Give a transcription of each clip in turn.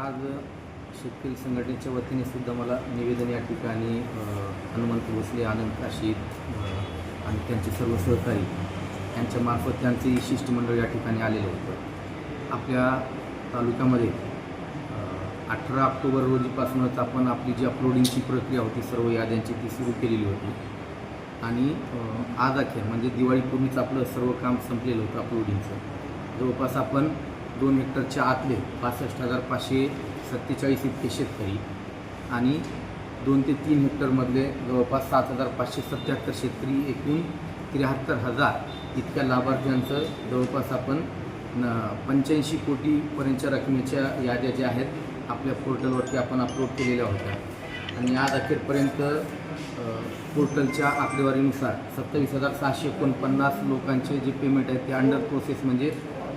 आज शेतकरी संघटनेच्या वतीने सुद्धा मला निवेदन या ठिकाणी हनुमंत भोसले आनंद काशीद आणि त्यांचे सर्व सहकारी यांच्यामार्फत त्यांचे शिष्टमंडळ या ठिकाणी आलेलं होतं. आपल्या तालुक्यामध्ये अठरा ऑक्टोबर रोजीपासूनच आपण आपली जी अपलोडिंगची प्रक्रिया होती सर्व याद्यांची ती सुरू केलेली होती. आणि आज अखेर म्हणजे दिवाळीपूर्वीच आपलं सर्व काम संपलेलं होतं अपलोडिंगचं जवळपास आपण दोन हेक्टरच्या आतले पासष्ट हजार पाचशे सत्तेचाळीस इतके शेतकरी आणि दोन ते तीन हेक्टरमधले जवळपास सात हजार पाचशे सत्याहत्तर शेतकरी एकूण त्र्याहत्तर हजार इतक्या लाभार्थ्यांचं जवळपास आपण न पंच्याऐंशी कोटीपर्यंतच्या रकमेच्या याद्या ज्या आहेत आपल्या पोर्टलवरती आपण अपलोड केलेल्या होत्या. आणि आज अखेरपर्यंत पोर्टलच्या आकडेवारीनुसार सत्तावीस हजार सहाशे एकोणपन्नास लोकांचे जे पेमेंट आहे ते अंडर प्रोसेस म्हणजे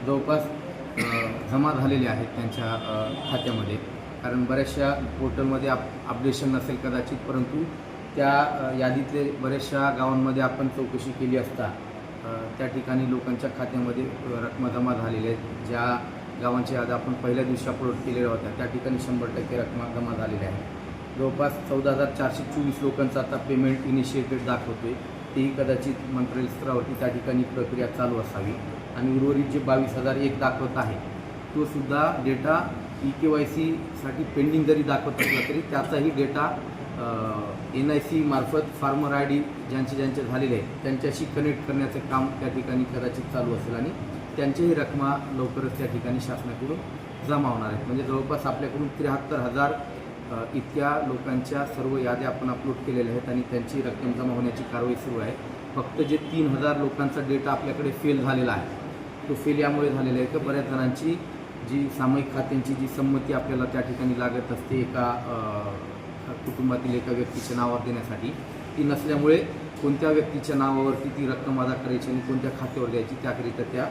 जवळपास जमा झालेले आहेत त्यांच्या खात्यामध्ये. कारण बऱ्याचशा पोर्टलमध्ये आप अपडेशन नसेल कदाचित परंतु त्या यादीतले बऱ्याचशा गावांमध्ये आपण चौकशी केली असता त्या ठिकाणी लोकांच्या खात्यामध्ये रकमा जमा झालेल्या आहेत. ज्या गावांची यादी आपण पहिल्या दिवशी अपलोड केलेल्या होत्या त्या ठिकाणी शंभर टक्के रकमा जमा झालेल्या आहेत जवळपास चौदा हजार चारशे चोवीस लोकांचं आता पेमेंट इनिशिएटेड दाखवतोय. तेही कदाचित मंत्रालय स्तरावरती त्या ठिकाणी प्रक्रिया चालू असावी. आणि उर्वरित जे बावीस हजार एक दाखवत आहे तो सुद्धा डेटा ई के वाय सीसाठी पेंडिंग जरी दाखवत असला तरी त्याचाही डेटा एन आय सी मार्फत फार्मर आय डी ज्यांचे ज्यांचे झालेले आहेत त्यांच्याशी कनेक्ट करण्याचं काम त्या ठिकाणी कदाचित चालू असेल आणि त्यांच्याही रकमा लवकरच त्या ठिकाणी शासनाकडून जमा होणार आहेत. म्हणजे जवळपास आपल्याकडून त्र्याहत्तर हजार इतक्या लोकांच्या सर्व याद्या आपण अपलोड केलेल्या आहेत आणि त्यांची रक्कम जमा होण्याची कारवाई सुरू आहे. फक्त जे तीन हजार लोकांचा डेटा आपल्याकडे फेल झालेला आहे तो फेल यामुळे झालेला आहे. की बऱ्याच जणांची जी सामायिक खात्यांची जी संमती आपल्याला त्या ठिकाणी लागत असते एका कुटुंबातील एका व्यक्तीच्या नावावर देण्यासाठी ती नसल्यामुळे कोणत्या व्यक्तीच्या नावावरती ती रक्कम अदा करायची आणि कोणत्या खात्यावर द्यायची त्याकरिता त्या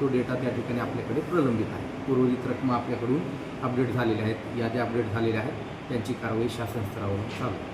तो डेटा त्या ठिकाणी आपल्याकडे प्रलंबित आहे. उर्वरित रक्कम आपल्याकडून अपडेट झालेल्या आहेत याद्या अपडेट झालेल्या आहेत. त्यांची कारवाई शासन स्तरावरून चालू आहे.